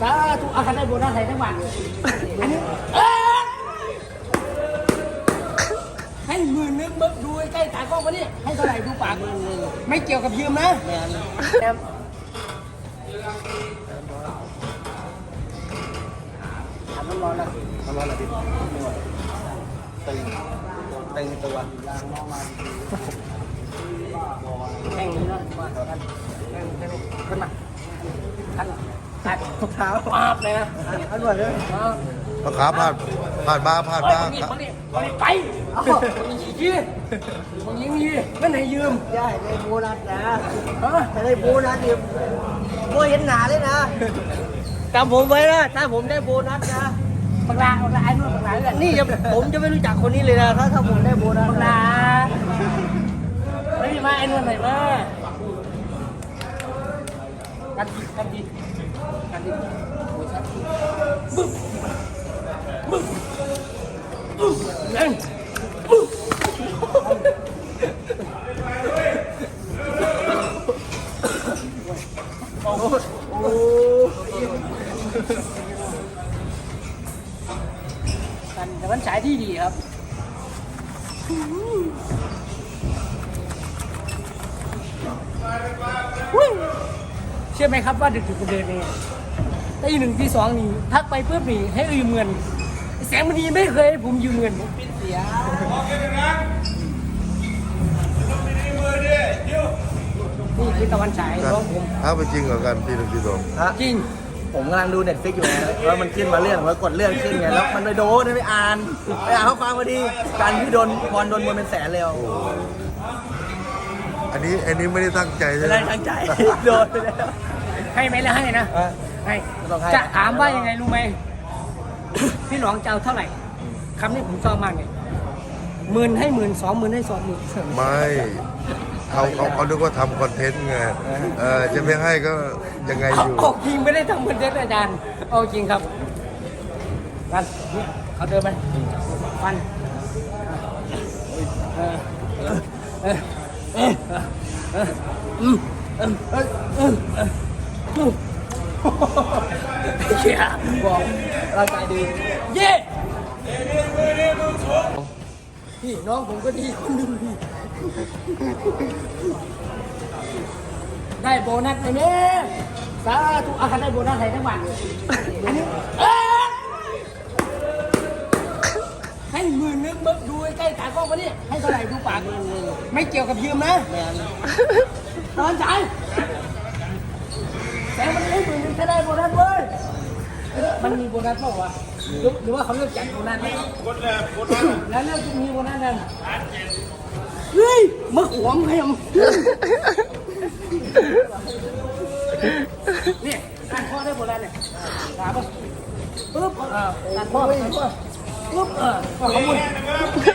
สาธุอาคาได้โบนัสไทยทั้งวันอันนี้เอ้ยให้หมื่นนึงมึงดูใกล้ตากล้องมานี่ให้เท่าไหร่ดูปากไม่เกี่ยวกับยืมนะแอมทำน้ำร้อนแล้วทำร้อนอะไรพี่ตึงตึงตัวแข่งนี้นะมากันแข่งแข่งขึ้นมาขัน ขัดเท้าปาบเลยนะอร่อยเลยมาพอขาผ่านผ่านมาผ่านไปมานี่มานี่มานี่ไปเอามึงยิงยี่มึงยิงยี่นั่นไหนยืมได้ได้โบนัสนะฮะถ้าได้โบนัสดิโบเห็นหนาเลยนะจำผมไว้นะถ้าผมได้โบนัสนะบังลาบังลาไอ้นู่นบังลาเลยนี่จะผมจะไม่รู้จักคนนี้เลยนะถ้าถ้าผมได้โบนัสบังนะลาไม่มีมาไอ้นู่นไหนมา กันดีกันดีกันดีบึ้มบึ้มบึ้มเล่นบึ้มกันแต่มันฉายที่ดีครับเชื่อไหมครับว่าดึกๆเดินเนี่ยตีหนึ่งที่สองนี่ทักไปเพื่อหนีให้ยืมเงิน แสงมณีไม่เคยให้ผมยืมเงินผมปิดเสียนี่คือตะวันฉายของผมถ้าเป็นจริงเหรอกันที่หนึ่งที่สองฮะจริง ผมกำลังดูเน็ตฟิกอยู่ไงแล้วมันขึ้นมาเรื่องแล้วกดเรื่องขึ้นไง แล้วมันไปโดนไปอ่าน ไปอ่านข้อความพอดี การที่โดนบอลโดนมวยเป็นแสนเลยอะ อันนี้อันนี้ไม่ได้ตั้งใจใช่ไม่ไหม ได้ตั้งใจ โดนไปแล้วให้ไหมล่ะให้นะอะให้ต้องให้ จะถามว่ายังไงรู้ไหม พี่หลองจะเอาเท่าไหร่คำนี้ผมชอบมากเลยหมื่นให้หมื่นสองหมื่นให้สองหมื่นไม่เขาเขาเขานึกว่าทำคอนเทนต์ไงเออจะไม่ให้ก็ยังไงอยู่เอาจริงไม่ได้ทำคอนเทนต์อาจารย์เอาจริงครับกันเนี่ยเขาเดินไปฟันเออเออ เออเออเอออืมเออเออเออเอออืมเฮียบอกเราใจดี เย่พี่น้องผมก็ดีคนหนึงได้โบนัสไหมเนี่ยสาธุอาคาได้โบนัสไทยทั้งวันอันนี้เอ้ยให้หมื่ นนึงมึงดูใกล้ๆตากล้องมานี่ให้เท่าไหร่ดูปากไม่เกี่ยวกับยืมนะตอนใจแต่มันให้หมื่นนึงแค่ได้โบนัสเว้ยมันมีโบนัสเปล่าวะหรือว่าเขาเลิกจัดโบนัสแล้วแล้วเลิกมีโบนัสยังเฮ้ยมาขวงให้มเนี่ยการพ่อได้โบนัสเนี่ยถามป่ะปึ๊บเออการพ่อการพ่อ ปึ๊บเออขอบคุณ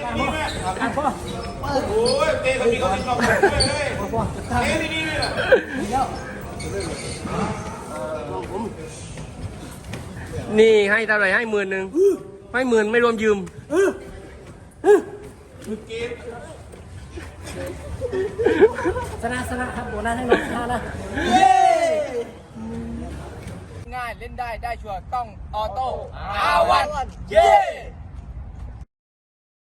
การพ่อการพ่อโอ้ยเตะกับพี่เขาติดต่อกันเลยการพ่อการเตะดีๆเลยนะเดี๋ยวลองผมนี่ให้เท่าไหร่ให้หมื่นหนึ่งให้หมื่นไม่รวมยืมชนะชนะครับโบนัสให้น้องชนะนะง่ายเล่นได้ได้ชัวร์ต้องออโต้อาวันเย้